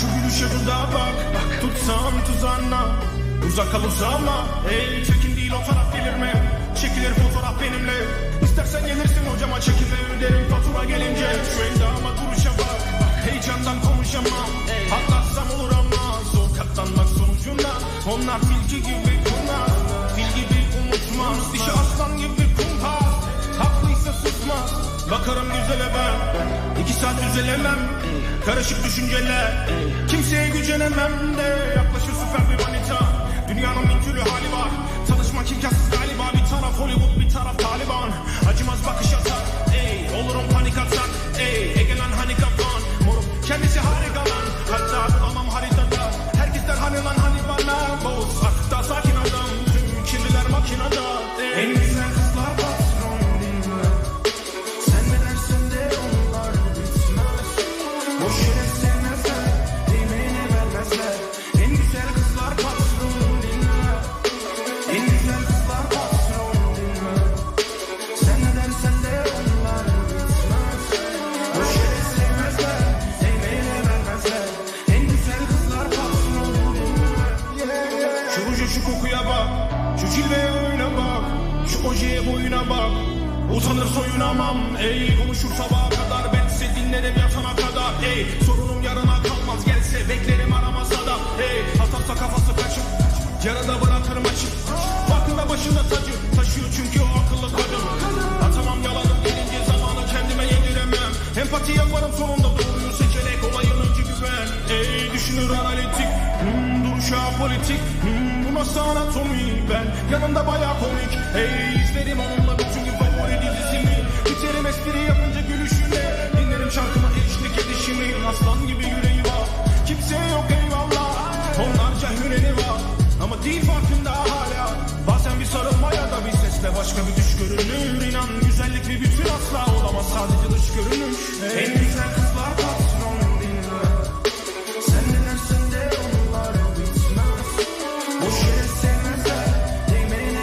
Şu gülüşe dudağa bak. Tutsam tuzağına Uzak kal uzağıma Ey çekin değil o taraf gelir mi? Çekilir fotoğraf benimle. İstersen gelirsin hocama çekinme. Öderim fatura gelince. Şu endama duruşa bak. Heyecandan konuşamam Atlatsam olur ama. Zor katlanmak sonucunda. Onlar tilki gibi kumlar Fil gibi unutmaz Dişi aslan gibi kumpas. Haklıysa susmaz Bakarım güzele ben İki saat düzelemem. Karışık düşünceler. Kimseye gücenemem de Yaklaşır süper bir ojeye boyuna bak. Utanır soyunamam. Ey Konuşur bense dinlerim yatana kadar ey Sorunum yarına kalmaz gelse beklerim aramasa da ey Atarsa kafası kaçıp yarıda bırakırım açık Farkında başında tacı taşıyor çünkü o akıllı kadın Atamam yalanım gelince zamanı kendime yediremem. Empati yaparım sonunda doğruyu seçerek olayın önce güven. Ey düşünür analitik hmm, duruşu apolitik hmm, Bu nasıl anatomi ben? Yanında baya komik. Ey izlerim onunla Benim gibi yüreği var. Kimse yok eyvallah. Tonlarca hüreni var. Ama değil farkında hala. Bazen bir sarılma ya da bir sesle başka bir düş görünür İnan güzellik bir bütün asla olamaz. Sadece dış görünür. Hey. En güzel kızlar kalsın onun diline Sen dilersen de onlar bitmez Boş yere sevmezler Değmeyene